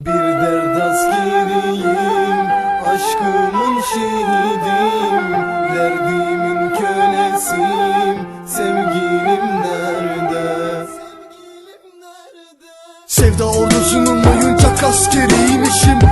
Bir dert askeriyim, aşkımın şehidiyim Derdimin kölesiyim, sevgilim nerede? Sevda ordusunun oyuncak askeriymişim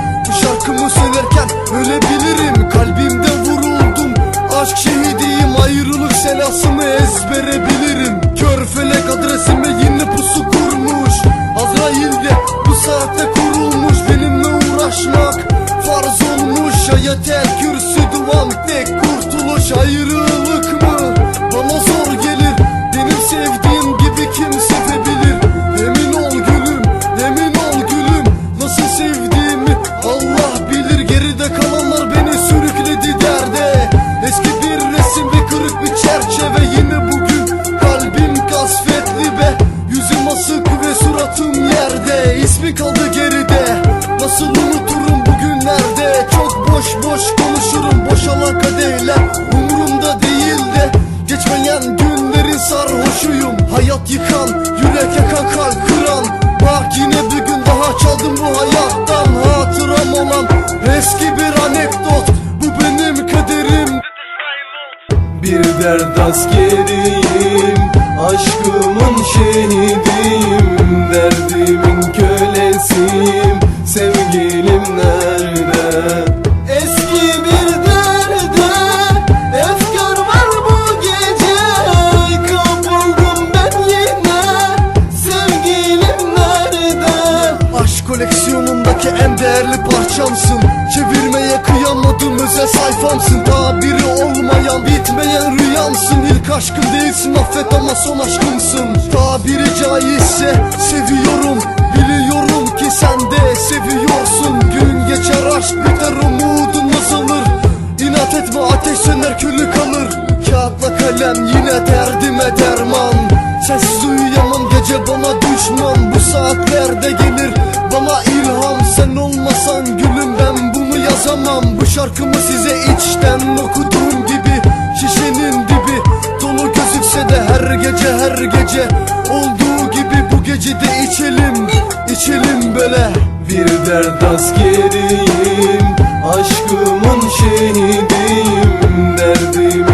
olmuş Ayetel kürsü duam tek kurtuluş Ayrılık mı? Bana zor gelir Benim sevdiğim gibi kim sevebilir Emin ol gülüm, emin ol gülüm. Nasıl sevdiğimi Allah bilir. Geride kalanlar beni sürükledi derde. Eski bir resim ve kırık bir çerçeve. Yine bugün kalbim kasvetli be. Yüzüm asık ve suratım yerde. İsmi kaldı geride. Nasıl yıkan, yürek yakan kalp kıran. Bak yine bir gün daha çaldım bu hayattan Hatıram olan eski bir anekdot. Bu benim kaderim. Bir dert askeriyim, aşkımın şehidiyim Derdimin kölesiyim, sevgilim nerede? Koleksiyonumdaki en değerli parçamsın Çevirmeye kıyamadım özel sayfamsın. Tabiri olmayan bitmeyen rüyamsın. İlk aşkım değilsin affet ama son aşkımsın. Tabiri caizse seviyorum Biliyorum ki sen de seviyorsun. Gün geçer aşk biter umudun azalır. İnat etme ateş söner külü kalır. Kağıtla kalem yine derdime derman. Sensiz uyuyamam gece bana düşman. Bu saatlerde gelir bunu yazamam Bu şarkımı size içten okuduğum gibi Şişenin dibi dolu gözükse de her gece her gece Olduğu gibi bu gece de içelim içelim böyle. Bir dert askeriyim Aşkımın şehidiyim Sevgilim